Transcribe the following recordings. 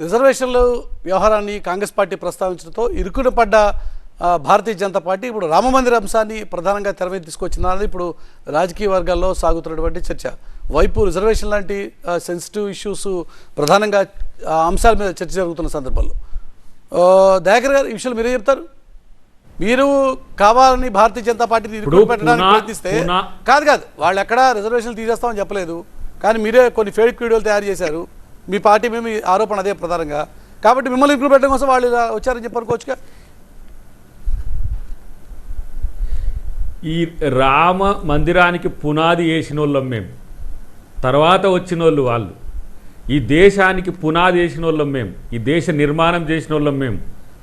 రిజర్వేషన్ల వ్యవహారాన్ని కాంగ్రెస్ పార్టీ ప్రస్తావించడంతో ఇరుకున పడ్డ భారతీయ జనతా పార్టీ ఇప్పుడు రామమందిర అంశాన్ని ప్రధానంగా తెర మీద తీసుకొచ్చిందన్నది ఇప్పుడు రాజకీయ వర్గాల్లో సాగుతున్నటువంటి చర్చ. వైపు రిజర్వేషన్ లాంటి సెన్సిటివ్ ఇష్యూస్ ప్రధానంగా అంశాల మీద చర్చ జరుగుతున్న సందర్భంలో. దయాకర్ గారు ఈ విషయాలు మీరే చెప్తారు? మీరు కావాలని భారతీయ జనతా పార్టీని ఇరుకున పెట్టడానికి ప్రయత్నిస్తే కాదు కాదు వాళ్ళు ఎక్కడ రిజర్వేషన్లు తీసేస్తామని చెప్పలేదు. కానీ మీరే కొన్ని ఫేక్ వీడియోలు తయారు చేశారు. మీ పార్టీ మేము ఈ ఆరోపణ అదే ప్రధానంగా. కాబట్టి మిమ్మల్ని ఇప్పుడు పెట్టడం కోసం వాళ్ళు ఇలా వచ్చారని చెప్పనుకోవచ్చుగా ఈ రామ మందిరానికి పునాది వేసిన వాళ్ళం మేము. తర్వాత వచ్చిన వాళ్ళు. వాళ్ళు ఈ దేశానికి పునాది వేసిన వాళ్ళం మేము. ఈ దేశ నిర్మాణం చేసిన వాళ్ళం మేము.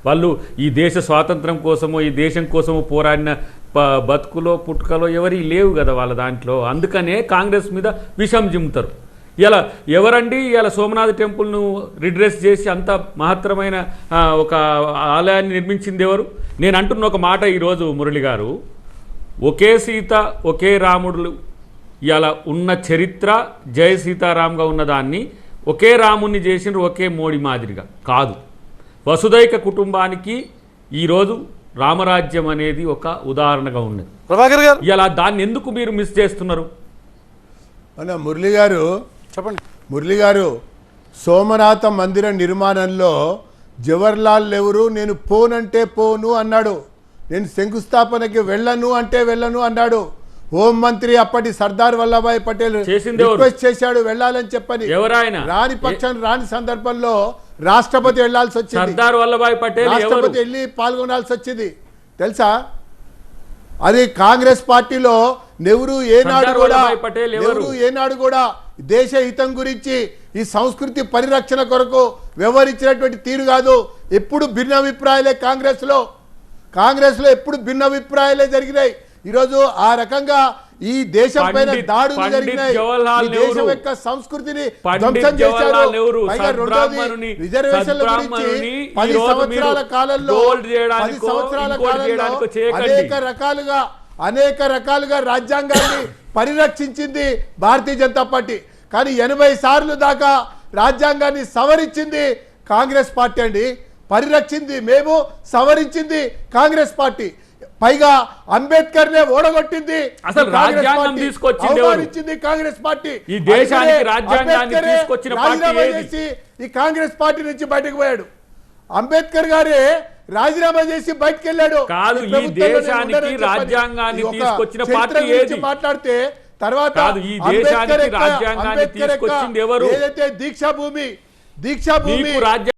వాళ్ళు ఈ దేశ స్వాతంత్రం కోసమో ఈ దేశం కోసమో పోరాడిన ప బతుకులో పుట్టుకలో ఎవరి లేవు కదా వాళ్ళ దాంట్లో. అందుకనే కాంగ్రెస్ మీద విషం జిమ్ముతారు. ఇలా ఎవరండి? ఇలా సోమనాథ్ టెంపుల్ను రిడ్రెస్ చేసి అంత మహత్తరమైన ఒక ఆలయాన్ని నిర్మించింది ఎవరు నేను అంటున్న ఒక మాట ఈరోజు మురళి గారు. ఒకే సీత ఒకే రాముడు ఇలా ఉన్న చరిత్ర జయ సీతారాంగా ఉన్నదాన్ని ఒకే రాముణ్ణి చేసిన ఒకే మోడీ మాదిరిగా. కాదు. వసుదైక కుటుంబానికి ఈరోజు రామరాజ్యం అనేది ఒక ఉదాహరణగా ఉన్నది. ప్రభాకర్ గారు! ఇలా దాన్ని ఎందుకు మీరు మిస్ చేస్తున్నారు? మన మురళి గారు చెప్పండి. మురళి గారు సోమనాథ మందిర నిర్మాణంలో జవహర్లాల్ నెహ్రూ నేను పోనంటే పోను అన్నాడు. నేను శంకుస్థాపనకి వెళ్ళను అంటే వెళ్ళను అన్నాడు. హోం మంత్రి అప్పటి సర్దార్ వల్లభాయ్ పటేల్? రిక్వెస్ట్ చేశాడు వెళ్ళాలని చెప్పని? రాని పక్షం రాని సందర్భంలో రాష్ట్రపతి వెళ్ళాల్సి వచ్చింది. సర్దార్ వల్లభాయ్ పటేల్ ఎవరు? రాష్ట్రపతి వెళ్ళి పాల్గొనాల్సి వచ్చింది. తెలుసా? అది కాంగ్రెస్ పార్టీలో నెహ్రూ ఏనాడు కూడా? నెహ్రూ ఏనాడు కూడా దేశ హితం గురించి ఈ సంస్కృతి పరిరక్షణ కొరకు వ్యవహరించినటువంటి తీరు కాదు. ఎప్పుడు భిన్నాభిప్రాయాలే కాంగ్రెస్లో కాంగ్రెస్లో ఎప్పుడు భిన్నాభిప్రాయాలే జరిగినాయి. ఈరోజు ఆ రకంగా ఈ దేశం పైన దాడులు జరిగినాయి. ఈ దేశం. యొక్క సంస్కృతిని ధ్వంసం చేశారు. రెండోది రిజర్వేషన్ల గురించి పది సంవత్సరాల కాలంలో పది సంవత్సరాల కాలంలో. అనేక రకాలుగా అనేక రకాలుగా రాజ్యాంగాన్ని పరిరక్షించింది భారతీయ జనతా పార్టీ. కానీ ఎనభై సార్లు దాకా రాజ్యాంగాన్ని సవరించింది కాంగ్రెస్ పార్టీ అండి. పరిరక్షింది మేము సవరించింది కాంగ్రెస్ పార్టీ. పైగా అంబేద్కర్ నే ఓడగొట్టింది అసలు రాజ్యాంగం పార్టీ. తీసుకొచ్చింది కాంగ్రెస్ పార్టీ. ఈ దేశానికి రాజ్యాంగాన్ని తీసుకొచ్చిన పార్టీ ఈ కాంగ్రెస్ పార్టీ నుంచి బయటకు పోయాడు. అంబేద్కర్ గారే రాజీనామా చేసి బయటకు వెళ్ళాడు కాదు, ఈ దేశానికి. రాజ్యాంగాన్ని తీసుకొచ్చిన పార్టీ ఏది? మాట్లాడితే తర్వాత ఈ దేశానికి రాజ్యాంగాన్ని తీసుకొచ్చింది ఎవరు? ఏదైతే దీక్షా భూమి దీక్షా భూమి